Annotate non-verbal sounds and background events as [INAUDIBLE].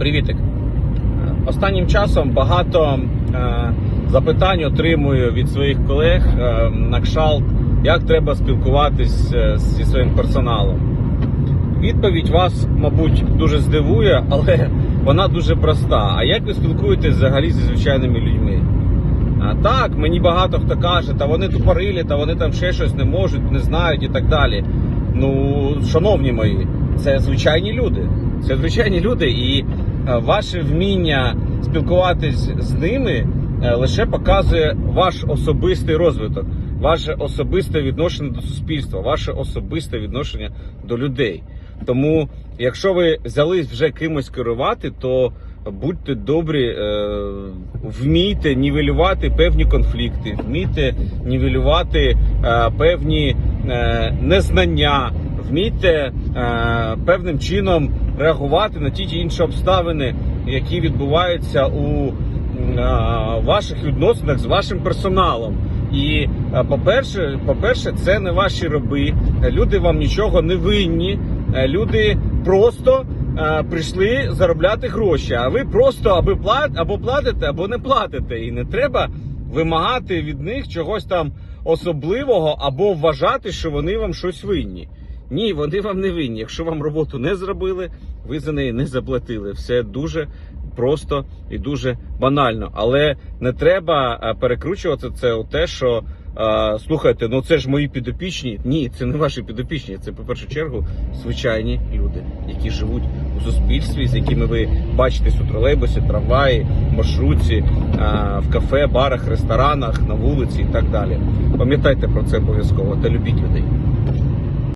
Привітик. Останнім часом багато е, запитань отримую від своїх колег е, на кшалт, як треба спілкуватись е, зі своїм персоналом. Відповідь вас, мабуть, дуже здивує, але [LAUGHS] вона дуже проста. А як ви спілкуєтесь взагалі зі звичайними людьми? А, так, мені багато хто каже, та вони тупорилі, та вони там ще щось не можуть, не знають і так далі. Ну, шановні мої, це звичайні люди. Це звичайні люди, і е, ваше вміння спілкуватись з ними е, лише показує ваш особистий розвиток, ваше особисте відношення до суспільства, ваше особисте відношення до людей. Тому, якщо ви взялись вже кимось керувати, то будьте добрі, е, вмійте нівелювати певні конфлікти, вмійте нівелювати певні незнання, вмійте е, певним чином реагувати на ті чи інші обставини, які відбуваються у е, ваших відносинах з вашим персоналом. І е, по-перше, по-перше, це не ваші роби. Люди вам нічого не винні. Люди просто е, прийшли заробляти гроші. А ви просто аби плат або платите, або не платите. І не треба вимагати від них чогось там особливого або вважати, що вони вам щось винні. Ні, вони вам не винні. Якщо вам роботу не зробили, ви за неї не заплатили. Все дуже просто і дуже банально. Але не треба перекручувати це у те, що слухайте, ну це ж мої підопічні. Ні, це не ваші підопічні. Це по першу чергу звичайні люди, які живуть у суспільстві, з якими ви бачитесь у тролейбусі, трамваї, маршрутці, в кафе, барах, ресторанах, на вулиці і так далі. Пам'ятайте про це обов'язково та любіть людей.